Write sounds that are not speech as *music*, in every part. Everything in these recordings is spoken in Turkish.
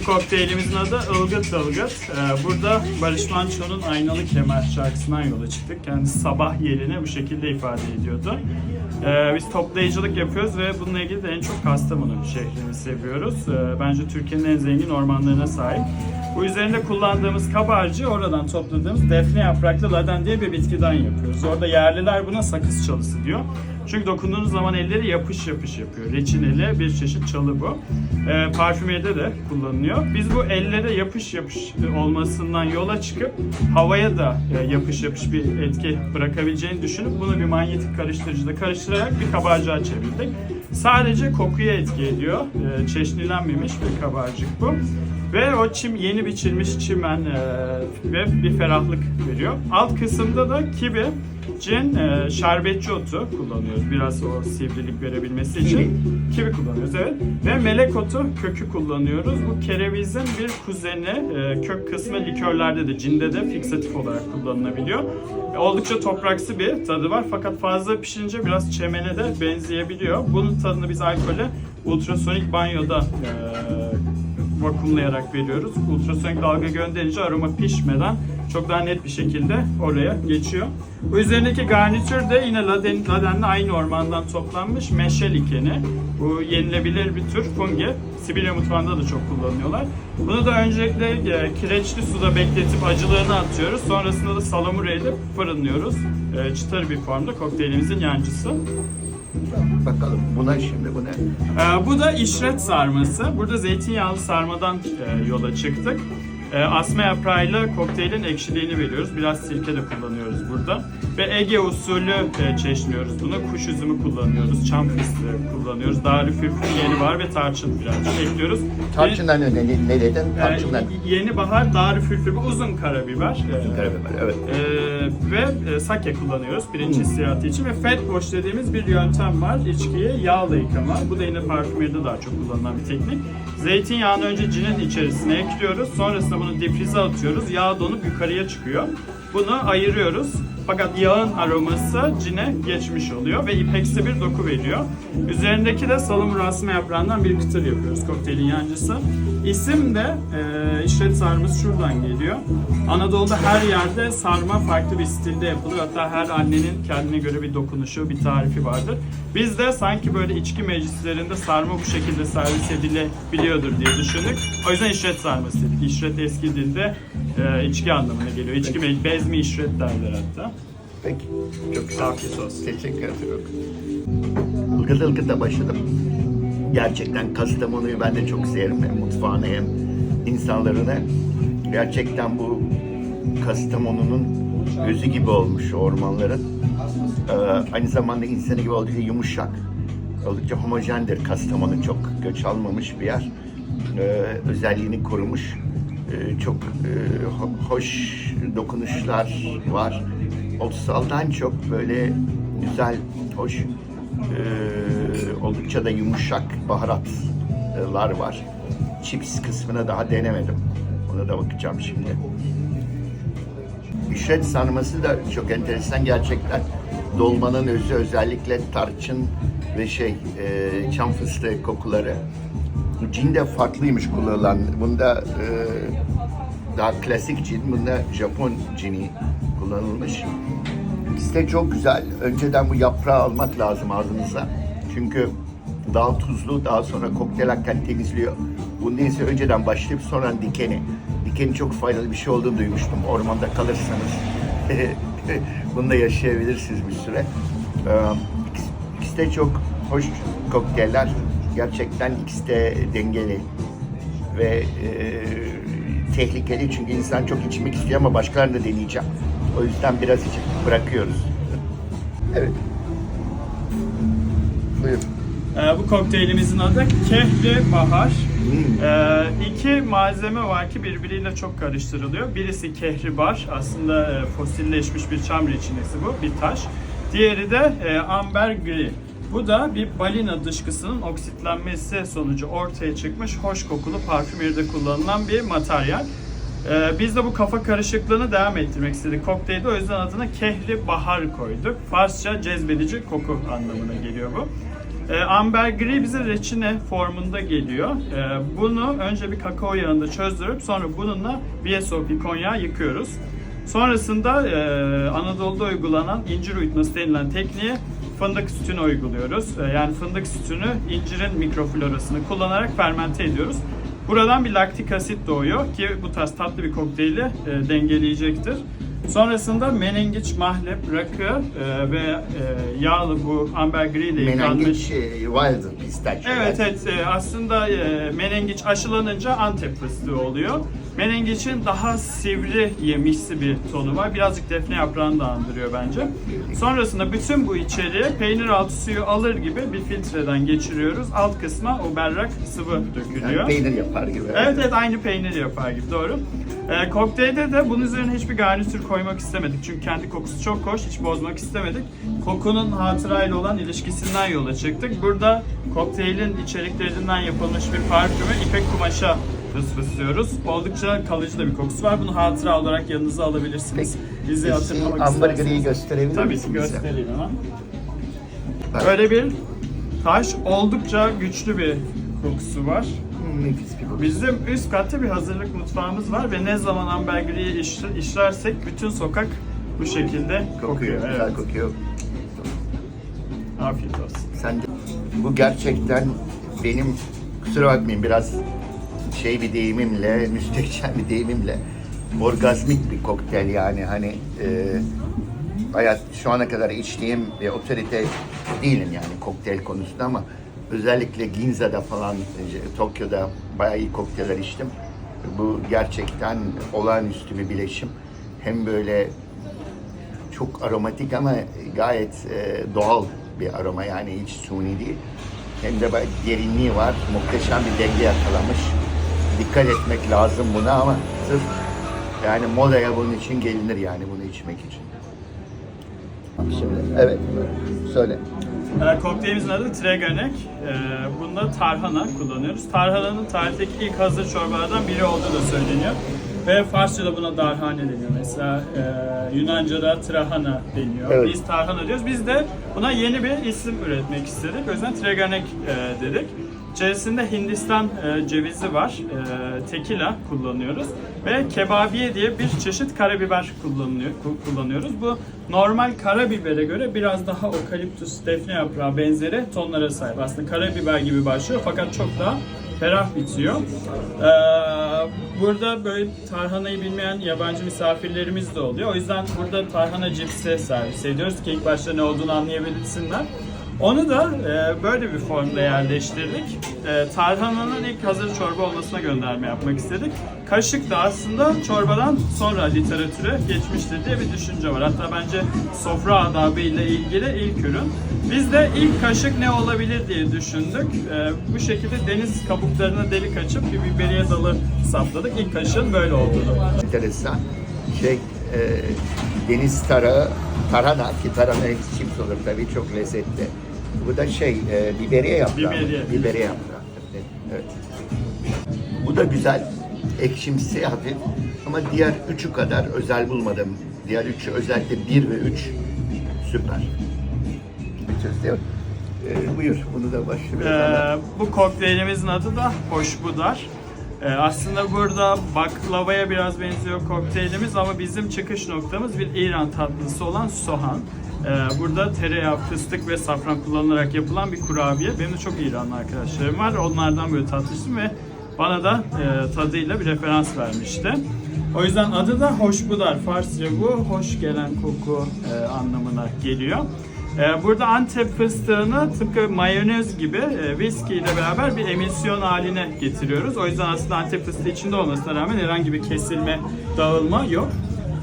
Bu kokteylimizin adı Ilgıt Ilgıt. Ee, burada Barış Manço'nun Aynalı Kemer şarkısından yola çıktık. Kendisi sabah yerini bu şekilde ifade ediyordu. Ee, biz toplayıcılık yapıyoruz ve bununla ilgili de en çok Kastamonu şehrini seviyoruz. Ee, bence Türkiye'nin en zengin ormanlarına sahip. Bu üzerinde kullandığımız kabarcı oradan topladığımız defne yapraklı laden diye bir bitkiden yapıyoruz. Orada yerliler buna sakız çalısı diyor. Çünkü dokunduğunuz zaman elleri yapış yapış yapıyor. Reçineli bir çeşit çalı bu. Ee, parfümerde de kullanılıyor. Biz bu ellere yapış yapış olmasından yola çıkıp havaya da e, yapış yapış bir etki bırakabileceğini düşünüp bunu bir manyetik karıştırıcıda karıştırarak bir kabarcığa çevirdik. Sadece kokuya etki ediyor. Ee, çeşnilenmemiş bir kabarcık bu. Ve o çim yeni biçilmiş çimen e, ve bir ferahlık veriyor. Alt kısımda da kibi, cin, e, şerbetçi otu kullanıyoruz. Biraz o sivrilik verebilmesi için. Kibi kullanıyoruz evet. Ve melek otu kökü kullanıyoruz. Bu kerevizin bir kuzeni. E, kök kısmı likörlerde de, cinde de fiksatif olarak kullanılabiliyor. E, oldukça topraksı bir tadı var fakat fazla pişince biraz çemene de benzeyebiliyor. Bunun tadını biz alkole ultrasonik banyoda e, vakumlayarak veriyoruz. Ultrasonik dalga gönderince aroma pişmeden çok daha net bir şekilde oraya geçiyor. Bu üzerindeki garnitür de yine laden, ladenle aynı ormandan toplanmış meşe likeni. Bu yenilebilir bir tür fungi. Sibirya mutfağında da çok kullanıyorlar. Bunu da öncelikle e, kireçli suda bekletip acılığını atıyoruz. Sonrasında da salamura edip fırınlıyoruz. E, çıtır bir formda kokteylimizin yancısı. Bakalım buna şimdi bu ne? Ee, bu da işret sarması. Burada zeytinyağlı sarmadan e, yola çıktık. E, asma yaprağıyla kokteylin ekşiliğini veriyoruz. Biraz sirke de kullanıyoruz burada. Ve Ege usulü e, çeşniyoruz bunu. Kuş üzümü kullanıyoruz, çam fıstığı kullanıyoruz. Darülfülfül yeni var ve tarçın birazcık ekliyoruz. Tarçından ne, ne, ne dedin? Tarçından. yeni bahar darülfülfül bu uzun karabiber. Ee, Karabiber, evet. ee, ve e, sake kullanıyoruz pirinç hissiyatı için ve fat wash dediğimiz bir yöntem var. İçkiyi yağla yıkama. Bu da yine parfümerde daha çok kullanılan bir teknik. Zeytinyağını önce cinin içerisine ekliyoruz. Sonrasında bunu difrize atıyoruz. Yağ donup yukarıya çıkıyor. Bunu ayırıyoruz. Fakat yağın aroması cine geçmiş oluyor ve ipeksi bir doku veriyor. Üzerindeki de salamura asma yaprağından bir kıtır yapıyoruz kokteylin yancısı. İsim de e, işlet sarması şuradan geliyor. Anadolu'da her yerde sarma farklı bir stilde yapılır. Hatta her annenin kendine göre bir dokunuşu, bir tarifi vardır. Biz de sanki böyle içki meclislerinde sarma bu şekilde servis edilebiliyordur diye düşündük. O yüzden işlet sarması dedik. İşret eski dilde e, içki anlamına geliyor. İçki me- bezmi işret derler hatta. Peki. Çok güzel. Afiyet olsun. Teşekkür ederim. Ilgıt ılgıtla başladım. Gerçekten Kastamonu'yu ben de çok severim. Hem mutfağını hem insanlarını. Gerçekten bu Kastamonu'nun gözü gibi olmuş ormanların. Ee, aynı zamanda insanı gibi oldukça yumuşak. Oldukça homojendir Kastamonu. Çok göç almamış bir yer. Ee, özelliğini korumuş. Ee, çok e, ho- hoş dokunuşlar var. Otsaldan çok böyle güzel, hoş, e, oldukça da yumuşak baharatlar var. Chips kısmına daha denemedim. Ona da bakacağım şimdi. İşret sarması da çok enteresan gerçekten. Dolmanın özü özellikle tarçın ve şey e, çam fıstığı kokuları. Cin de farklıymış kullanılan. Bunda e, daha klasik cin, bunda Japon cini kullanılmış. İkisi de çok güzel. Önceden bu yaprağı almak lazım ağzınıza. Çünkü daha tuzlu, daha sonra kokteyl hakkında temizliyor. Bunda ise önceden başlayıp sonra dikeni. Dikeni çok faydalı bir şey olduğunu duymuştum. Ormanda kalırsanız *laughs* bunda yaşayabilirsiniz bir süre. Ee, İkisi de çok hoş kokteyller. Gerçekten ikisi de dengeli ve e, tehlikeli çünkü insan çok içmek istiyor ama başkalarını da deneyeceğim. O yüzden biraz içip bırakıyoruz. evet. Buyur. Ee, bu kokteylimizin adı Kehri Bahar. Hmm. Ee, iki malzeme var ki birbiriyle çok karıştırılıyor. Birisi kehribar, aslında e, fosilleşmiş bir çam reçinesi bu, bir taş. Diğeri de e, amber gri. Bu da bir balina dışkısının oksitlenmesi sonucu ortaya çıkmış hoş kokulu parfümerde kullanılan bir materyal. Ee, biz de bu kafa karışıklığını devam ettirmek istedik kokteylde. O yüzden adına Kehri Bahar koyduk. Farsça cezbedici koku anlamına geliyor bu. E, amber gri bize reçine formunda geliyor. E, bunu önce bir kakao yağında çözdürüp sonra bununla VSOP konyağı yıkıyoruz. Sonrasında e, Anadolu'da uygulanan incir uyutması denilen tekniğe fındık sütünü uyguluyoruz. E, yani fındık sütünü incirin mikroflorasını kullanarak fermente ediyoruz. Buradan bir laktik asit doğuyor ki bu tarz tatlı bir kokteyli e, dengeleyecektir. Sonrasında menengiç, mahlep, rakı e, ve e, yağlı bu amber gri ile yıkanmış. Menengiç e, wild pistachio. Evet evet e, aslında e, menengiç aşılanınca Antep fıstığı oluyor. Menengiçin daha sivri yemişsi bir tonu var. Birazcık defne yaprağını da andırıyor bence. Sonrasında bütün bu içeriği peynir altı suyu alır gibi bir filtreden geçiriyoruz. Alt kısma o berrak sıvı dökülüyor. Yani peynir yapar gibi. Evet evet aynı peynir yapar gibi doğru. Ee, kokteylde de bunun üzerine hiçbir garnitür koymak istemedik. Çünkü kendi kokusu çok hoş, hiç bozmak istemedik. Kokunun hatırayla olan ilişkisinden yola çıktık. Burada kokteylin içeriklerinden yapılmış bir parfümü ipek kumaşa fısfıslıyoruz. Oldukça kalıcı da bir kokusu var. Bunu hatıra olarak yanınıza alabilirsiniz. Bizi hatırlamak isterseniz. gösterebilir Tabii ki bize? göstereyim hemen. Bak. Böyle bir taş oldukça güçlü bir kokusu var. Nefis bir koku. Bizim üst katta bir hazırlık mutfağımız var ve ne zaman amber griyi iş- işlersek bütün sokak bu şekilde kokuyor. Kokuyor, güzel Evet. kokuyor. Afiyet olsun. Sen de, bu gerçekten benim kusura bakmayın biraz şey bir deyimimle, müstehcen bir deyimimle orgazmik bir kokteyl yani hani e, hayat şu ana kadar içtiğim bir otorite değilim yani kokteyl konusunda ama özellikle Ginza'da falan e, Tokyo'da bayağı iyi kokteyller içtim. Bu gerçekten olağanüstü bir bileşim. Hem böyle çok aromatik ama gayet e, doğal bir aroma yani hiç suni değil. Hem de derinliği var. Muhteşem bir denge yakalamış. Dikkat etmek lazım buna ama sırf yani modaya bunun için gelinir yani bunu içmek için. Şimdi evet söyle. Ee, kokteylimizin adı Treganek. Ee, bunda tarhana kullanıyoruz. Tarhananın tarihteki ilk hazır çorbalardan biri olduğu da söyleniyor. Ve Farsça'da buna darhane deniyor. Mesela e, Yunanca'da trahana deniyor. Evet. Biz tarhana diyoruz. Biz de buna yeni bir isim üretmek istedik. O yüzden Treganek e, dedik. İçerisinde Hindistan e, cevizi var. E, tekila kullanıyoruz. Ve kebabiye diye bir çeşit karabiber kullanıyor, ku- kullanıyoruz. Bu normal karabibere göre biraz daha okaliptüs, defne yaprağı benzeri tonlara sahip. Aslında karabiber gibi başlıyor fakat çok daha ferah bitiyor. Ee, burada böyle tarhanayı bilmeyen yabancı misafirlerimiz de oluyor. O yüzden burada tarhana cipsi servis ediyoruz ki ilk başta ne olduğunu anlayabilsinler. Onu da e, böyle bir formda yerleştirdik. E, tarhananın ilk hazır çorba olmasına gönderme yapmak istedik. Kaşık da aslında çorbadan sonra literatüre geçmiştir diye bir düşünce var. Hatta bence sofra adabı ile ilgili ilk ürün. Biz de ilk kaşık ne olabilir diye düşündük. E, bu şekilde deniz kabuklarına delik açıp bir biberiye dalı sapladık. İlk kaşığın böyle olduğunu. Enteresan şey e, deniz tarağı tarhana ki tarhana chips olur tabii çok lezzetli. Bu da şey e, biberiye yaprağı. Biberiye. Biberiye yaprağı. Evet. Bu da güzel. Ekşimsi hafif ama diğer üçü kadar özel bulmadım. Diğer üçü özellikle bir ve üç süper. Bitiririz değil mi? E, buyur bunu da başlıyor. Ee, bu kokteylimizin adı da Hoşbudar. Ee, aslında burada baklavaya biraz benziyor kokteylimiz ama bizim çıkış noktamız bir İran tatlısı olan sohan. Ee, burada tereyağı, fıstık ve safran kullanılarak yapılan bir kurabiye. Benim de çok İranlı arkadaşlarım var. Onlardan böyle tatmıştım ve bana da e, tadıyla bir referans vermişti. O yüzden adı da Hoşbudar. Farsça bu hoş gelen koku e, anlamına geliyor. Ee, Burada Antep fıstığını tıpkı mayonez gibi e, viski ile beraber bir emisyon haline getiriyoruz. O yüzden aslında Antep fıstığı içinde olmasına rağmen herhangi bir kesilme, dağılma yok.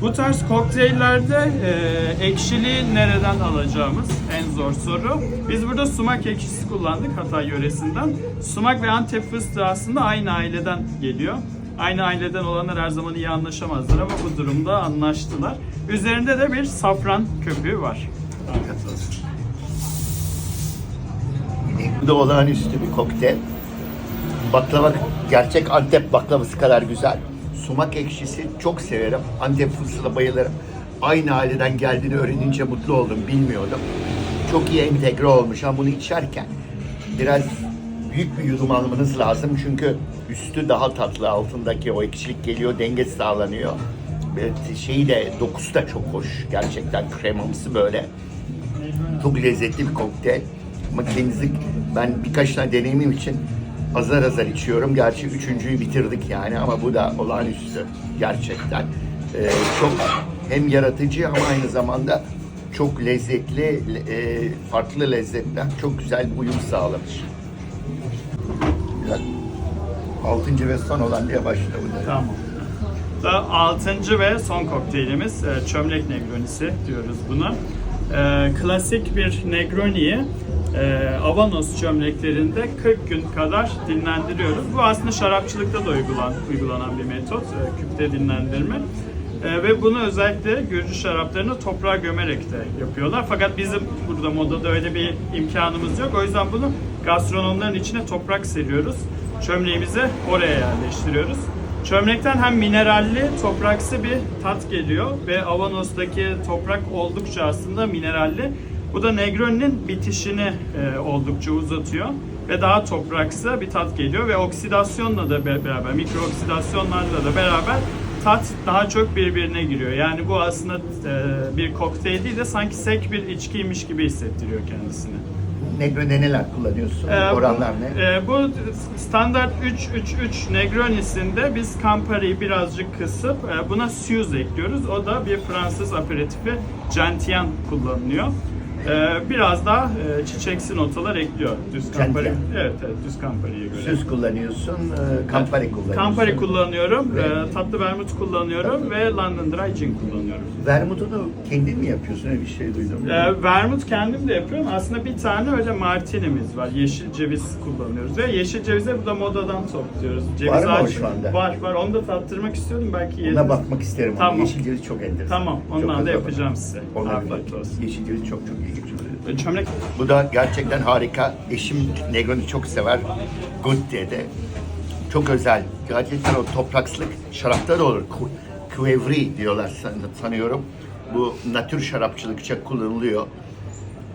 Bu tarz kokteyllerde e, ekşiliği nereden alacağımız en zor soru. Biz burada sumak ekşisi kullandık Hatay yöresinden. Sumak ve Antep fıstığı aslında aynı aileden geliyor. Aynı aileden olanlar her zaman iyi anlaşamazlar ama bu durumda anlaştılar. Üzerinde de bir safran köpüğü var. Bu da olağanüstü bir kokteyl. Baklava, gerçek Antep baklavası kadar güzel. Sumak ekşisi çok severim. Antep fıstığına bayılırım. Aynı aileden geldiğini öğrenince mutlu oldum, bilmiyordum. Çok iyi entegre olmuş ama bunu içerken biraz büyük bir yudum almanız lazım çünkü üstü daha tatlı altındaki o ekşilik geliyor denge sağlanıyor. Ve şeyi de dokusu da çok hoş gerçekten kremamsı böyle. Çok lezzetli bir kokteyl. Ama kendinizi ben birkaç tane deneyimim için azar azar içiyorum. Gerçi üçüncüyü bitirdik yani ama bu da olağanüstü gerçekten. Ee, çok hem yaratıcı ama aynı zamanda çok lezzetli, e, farklı lezzetler, çok güzel uyum sağlamış. Altıncı ve son olan diye başladı bu. Tamam. Da altıncı ve son kokteylimiz e, çömlek negronisi diyoruz buna. E, klasik bir negroniyi e, Avanos çömleklerinde 40 gün kadar dinlendiriyoruz. Bu aslında şarapçılıkta da uygulan, uygulanan bir metot, e, küpte dinlendirme. E, ve bunu özellikle Gürcü şaraplarını toprağa gömerek de yapıyorlar. Fakat bizim burada modada öyle bir imkanımız yok. O yüzden bunu gastronomların içine toprak seriyoruz. Çömleğimizi oraya yerleştiriyoruz. Çömlekten hem mineralli, topraksı bir tat geliyor ve Avanos'taki toprak oldukça aslında mineralli. Bu da Negroni'nin bitişini e, oldukça uzatıyor ve daha topraksı bir tat geliyor ve oksidasyonla da be- beraber, mikro oksidasyonlarla da beraber tat daha çok birbirine giriyor. Yani bu aslında e, bir kokteyl değil de sanki sek bir içkiymiş gibi hissettiriyor kendisini. Negro'da neler kullanıyorsun? Ee, Oranlar ne? e, bu standart 3-3-3 Negronis'inde biz Campari'yi birazcık kısıp e, buna Suze ekliyoruz. O da bir Fransız aperitifi Gentian kullanılıyor. E, biraz daha e, çiçeksi notalar ekliyor düz Campari. Gentian. Evet, evet düz Campari'ye göre. Süz kullanıyorsun, e, Campari kullanıyorsun. Campari kullanıyorum, e, tatlı vermut kullanıyorum ve London Dry Gin kullanıyorum. Vermutunu kendin mi yapıyorsun? Öyle bir şey duydum. E, vermut kendim de yapıyorum. Aslında bir tane öyle martinimiz var. Yeşil ceviz kullanıyoruz. Ve yeşil cevize bu da modadan topluyoruz. Ceviz Var mı o ağacı- şu anda? Var var. Onu da tattırmak istiyordum. Belki Ona yediniz. bakmak isterim. ama Tamam. Yeşil ceviz çok enteresan. Tamam. Ondan da güzel. yapacağım size. Ona Afiyet bak. olsun. Yeşil ceviz çok çok iyi. E, Çömlek Bu da gerçekten harika. Eşim Negroni çok sever. Good dedi. Çok özel. Gerçekten o toprakslık şarapta da olur. Ku- Kuevri diyorlar san- sanıyorum. Bu natür şarapçılıkça kullanılıyor.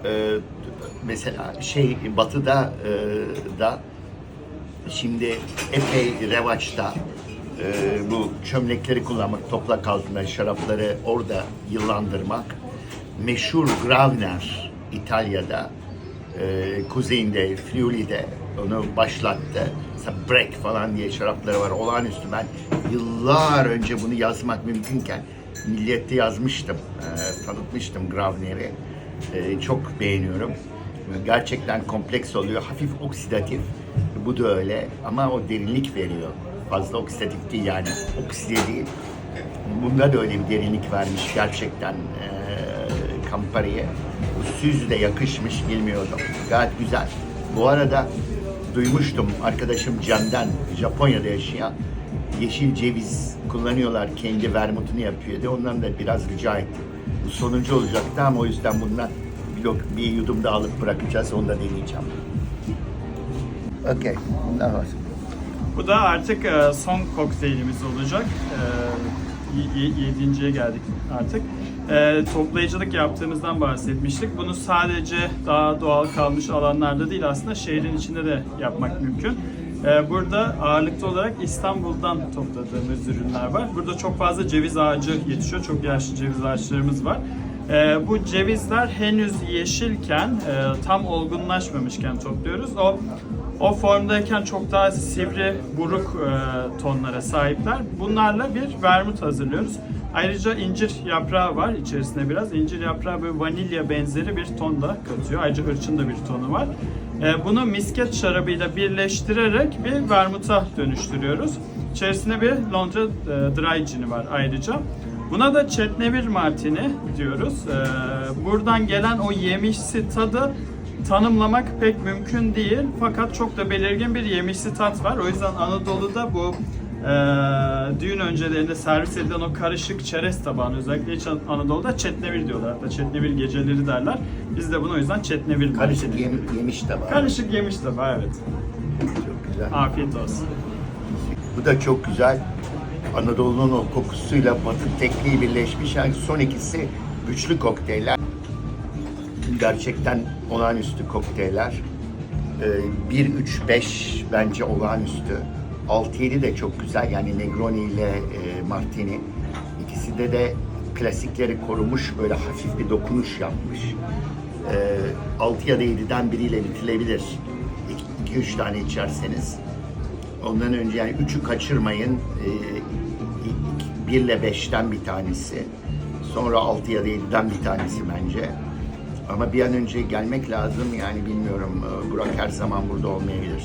Ee, mesela şey batıda e, da şimdi epey revaçta e, bu çömlekleri kullanmak, toprak altında şarapları orada yıllandırmak. Meşhur Gravner İtalya'da, e, kuzeyinde, Friuli'de onu başlattı. Mesela Break falan diye şarapları var. Olağanüstü ben yıllar önce bunu yazmak mümkünken Milliyet'te yazmıştım, e, tanıtmıştım Gravner'i. E, çok beğeniyorum. Gerçekten kompleks oluyor. Hafif oksidatif. Bu da öyle ama o derinlik veriyor. Fazla oksidatif değil yani. Okside değil. Bunda da öyle bir derinlik vermiş gerçekten e, Campari'ye. Bu süz de yakışmış bilmiyordum. Gayet güzel. Bu arada duymuştum arkadaşım Can'dan Japonya'da yaşayan yeşil ceviz kullanıyorlar kendi vermutunu yapıyor diye ondan da biraz rica ettim. Bu sonuncu olacaktı ama o yüzden bundan bir, lok- bir yudum da alıp bırakacağız onu da deneyeceğim. Okey. Bu da artık e, son kokteylimiz olacak. Yedinciye geldik artık. E, toplayıcılık yaptığımızdan bahsetmiştik. Bunu sadece daha doğal kalmış alanlarda değil aslında şehrin içinde de yapmak mümkün. E, burada ağırlıklı olarak İstanbul'dan topladığımız ürünler var. Burada çok fazla ceviz ağacı yetişiyor. Çok yaşlı ceviz ağaçlarımız var. E, bu cevizler henüz yeşilken, e, tam olgunlaşmamışken topluyoruz. O o formdayken çok daha sivri, buruk e, tonlara sahipler. Bunlarla bir vermut hazırlıyoruz. Ayrıca incir yaprağı var içerisinde biraz. İncir yaprağı böyle vanilya benzeri bir ton da katıyor. Ayrıca hırçın da bir tonu var. E, bunu misket şarabıyla birleştirerek bir vermuta dönüştürüyoruz. İçerisinde bir Londra e, Dry Gin'i var ayrıca. Buna da Chetnevir Martini diyoruz. E, buradan gelen o yemişsi tadı tanımlamak pek mümkün değil fakat çok da belirgin bir yemişsi tat var. O yüzden Anadolu'da bu e, düğün öncelerinde servis edilen o karışık çerez tabağını özellikle İç An- Anadolu'da çetnevir diyorlar. Hatta çetnevir geceleri derler. Biz de bunu o yüzden çetnevir Karışık yem, yemiş var. Karışık yemiş tabağı evet. Çok güzel. Afiyet olsun. Bu da çok güzel. Anadolu'nun o kokusuyla batı tekniği birleşmiş. Yani son ikisi güçlü kokteyller. Gerçekten olağanüstü kokteyller. Ee, 1, 3, 5 bence olağanüstü. 6, 7 de çok güzel. Yani Negroni ile e, Martini. İkisi de klasikleri korumuş, böyle hafif bir dokunuş yapmış. Ee, 6 ya da 7'den biriyle bitirilebilir. 2-3 tane içerseniz. Ondan önce yani 3'ü kaçırmayın. Ee, 1 ile 5'ten bir tanesi. Sonra 6 ya da 7'den bir tanesi bence. Ama bir an önce gelmek lazım yani bilmiyorum. Burak her zaman burada olmayabilir.